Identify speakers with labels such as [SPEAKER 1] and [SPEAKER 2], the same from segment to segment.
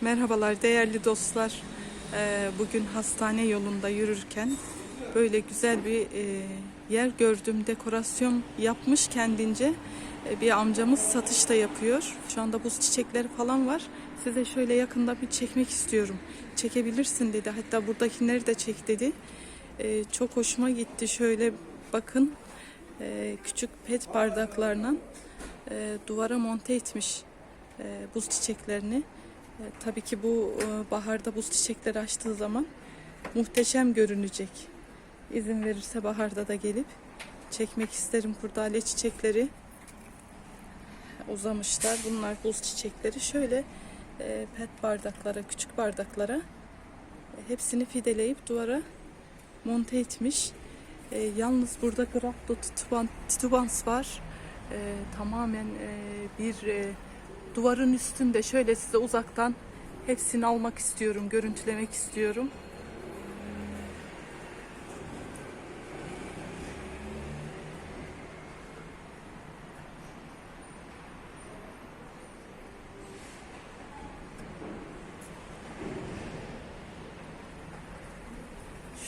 [SPEAKER 1] Merhabalar değerli dostlar. Ee, Bugün hastane yolunda yürürken böyle güzel bir e, yer gördüm. Dekorasyon yapmış kendince. Ee, Bir amcamız satışta yapıyor. Şu anda buz çiçekleri falan var. Size şöyle yakında bir çekmek istiyorum. Çekebilirsin dedi. Hatta buradakileri de çek dedi. Ee, Çok hoşuma gitti. Şöyle bakın e, küçük pet bardaklarla e, duvara monte etmiş e, buz çiçeklerini. E, tabii ki bu e, baharda buz çiçekleri açtığı zaman muhteşem görünecek. İzin verirse baharda da gelip çekmek isterim kurdale çiçekleri uzamışlar. Bunlar buz çiçekleri. Şöyle e, pet bardaklara, küçük bardaklara hepsini fideleyip duvara monte etmiş. Yalnız burada Grapto tituban, titubans var. Tamamen e, bir duvarın üstünde şöyle size uzaktan hepsini almak istiyorum, görüntülemek istiyorum.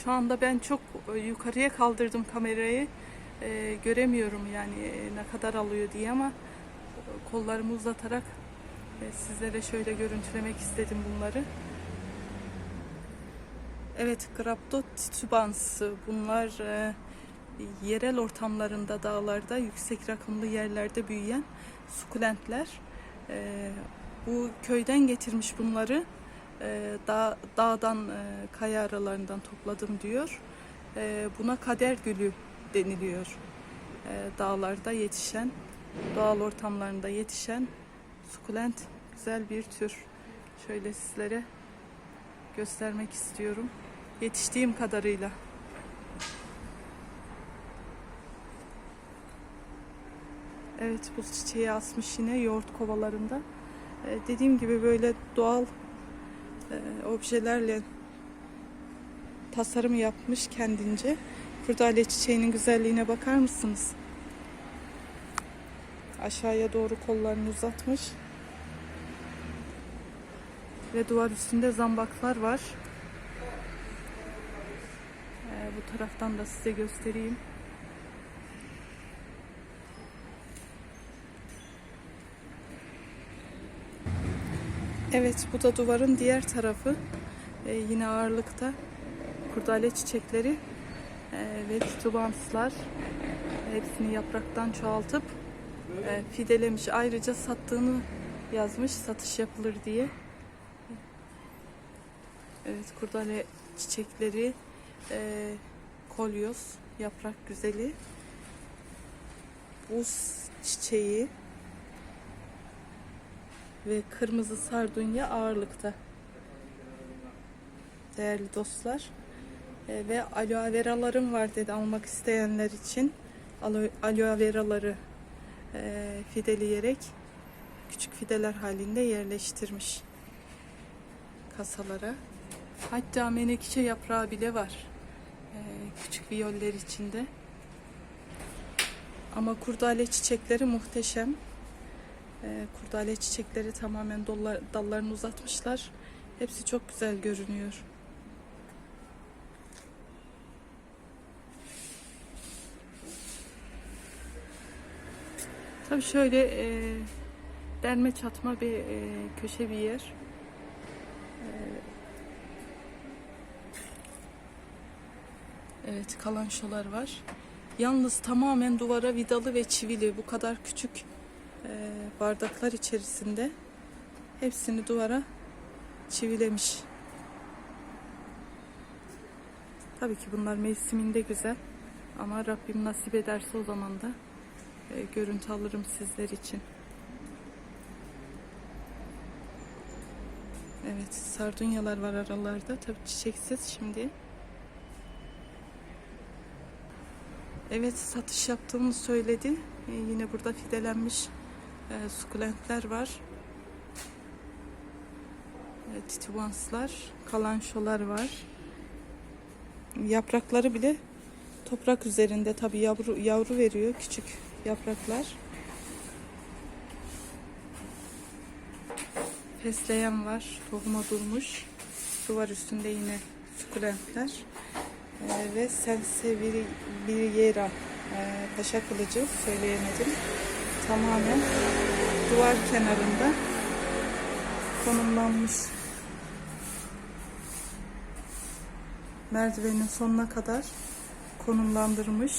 [SPEAKER 1] Şu anda ben çok e, yukarıya kaldırdım kamerayı. E, göremiyorum yani e, ne kadar alıyor diye ama e, kollarımı uzatarak sizlere şöyle görüntülemek istedim bunları. Evet, Grapto titubans. Bunlar e, yerel ortamlarında, dağlarda, yüksek rakımlı yerlerde büyüyen sukulentler. E, bu köyden getirmiş bunları. E, dağ, dağdan, e, kaya aralarından topladım diyor. E, buna kader gülü deniliyor. E, dağlarda yetişen, doğal ortamlarında yetişen sukulent güzel bir tür. Şöyle sizlere göstermek istiyorum. Yetiştiğim kadarıyla. Evet buz çiçeği asmış yine yoğurt kovalarında. Ee, dediğim gibi böyle doğal e, objelerle tasarım yapmış kendince. Kurdale çiçeğinin güzelliğine bakar mısınız? Aşağıya doğru kollarını uzatmış. Ve duvar üstünde zambaklar var. Ee, bu taraftan da size göstereyim. Evet bu da duvarın diğer tarafı. Ee, yine ağırlıkta kurdale çiçekleri ee, ve titubanslar hepsini yapraktan çoğaltıp e, fidelemiş. Ayrıca sattığını yazmış satış yapılır diye. Evet kurdale çiçekleri e, kolyoz yaprak güzeli buz çiçeği ve kırmızı sardunya ağırlıkta değerli dostlar E, ve aloe veralarım var dedi almak isteyenler için aloe, aloe veraları e, fideleyerek küçük fideler halinde yerleştirmiş kasalara. Hatta menekşe yaprağı bile var. Ee, küçük viyoller içinde. Ama kurdale çiçekleri muhteşem. Ee, kurdale çiçekleri tamamen dollar, dallarını uzatmışlar. Hepsi çok güzel görünüyor. Tabii şöyle e, derme çatma bir e, köşe bir yer. Evet kalançolar var. Yalnız tamamen duvara vidalı ve çivili bu kadar küçük e, bardaklar içerisinde hepsini duvara çivilemiş. Tabii ki bunlar mevsiminde güzel ama Rabbim nasip ederse o zaman da e, görüntü alırım sizler için. Evet sardunyalar var aralarda tabii çiçeksiz şimdi. Evet satış yaptığını söyledi. Ee, yine burada fidelenmiş e, sukulentler var. E, titubanslar, kalançolar var. Yaprakları bile toprak üzerinde tabi yavru, yavru veriyor küçük yapraklar. fesleğen var. Tohuma durmuş. Duvar üstünde yine sukulentler. Ee, ve Senseviriera e, paşa kılıcı söyleyemedim. Tamamen duvar kenarında konumlanmış. Merdivenin sonuna kadar konumlandırmış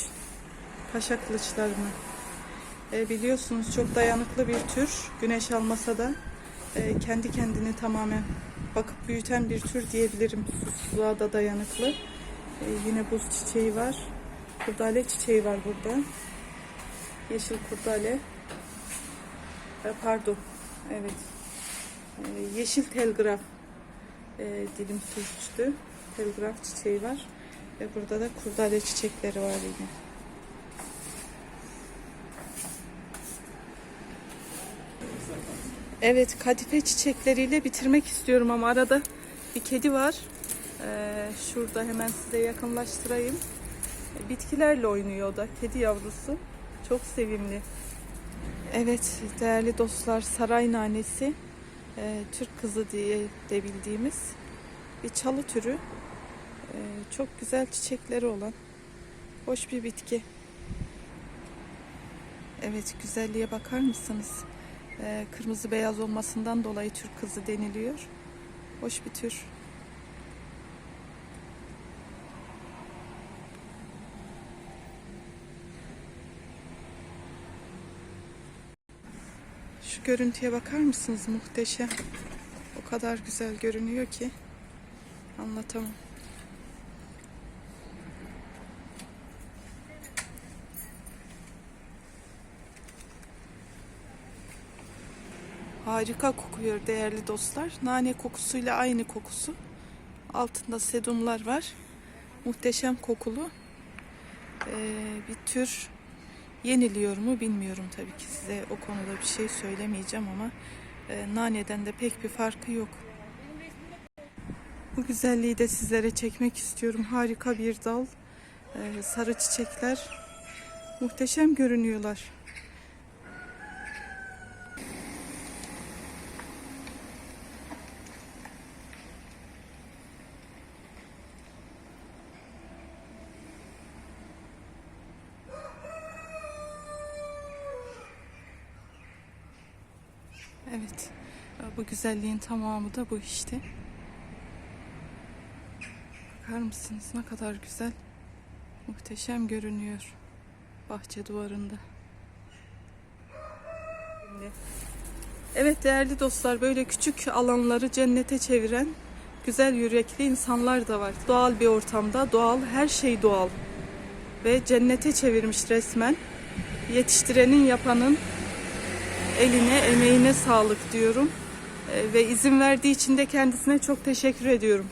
[SPEAKER 1] paşa kılıçlarını. E, biliyorsunuz çok dayanıklı bir tür. Güneş almasa da e, kendi kendini tamamen bakıp büyüten bir tür diyebilirim. Susuzluğa da dayanıklı. E, yine buz çiçeği var. Kurdale çiçeği var burada. Yeşil kurdale. E, pardon. Evet. E, yeşil telgraf e, dilim sürçtü. Telgraf çiçeği var. Ve burada da kurdale çiçekleri var yine. Evet, kadife çiçekleriyle bitirmek istiyorum ama arada bir kedi var. Ee, şurada hemen size yakınlaştırayım. Bitkilerle oynuyor da. Kedi yavrusu. Çok sevimli. Evet, değerli dostlar, saray nanesi. e, Türk kızı diye de bildiğimiz bir çalı türü. E, çok güzel çiçekleri olan hoş bir bitki. Evet, güzelliğe bakar mısınız? Ee, kırmızı beyaz olmasından dolayı Türk kızı deniliyor. Hoş bir tür. Görüntüye bakar mısınız? Muhteşem. O kadar güzel görünüyor ki anlatamam. Harika kokuyor değerli dostlar. Nane kokusuyla aynı kokusu. Altında sedumlar var. Muhteşem kokulu. Ee, bir tür yeniliyor mu bilmiyorum tabii ki size o konuda bir şey söylemeyeceğim ama e, naneden de pek bir farkı yok. Bu güzelliği de sizlere çekmek istiyorum. Harika bir dal. Ee, sarı çiçekler. Muhteşem görünüyorlar. Evet. Bu güzelliğin tamamı da bu işte. Bakar mısınız ne kadar güzel. Muhteşem görünüyor. Bahçe duvarında. Evet değerli dostlar böyle küçük alanları cennete çeviren güzel yürekli insanlar da var. Doğal bir ortamda doğal her şey doğal. Ve cennete çevirmiş resmen. Yetiştirenin yapanın eline, emeğine sağlık diyorum. Ee, Ve izin verdiği için de kendisine çok teşekkür ediyorum.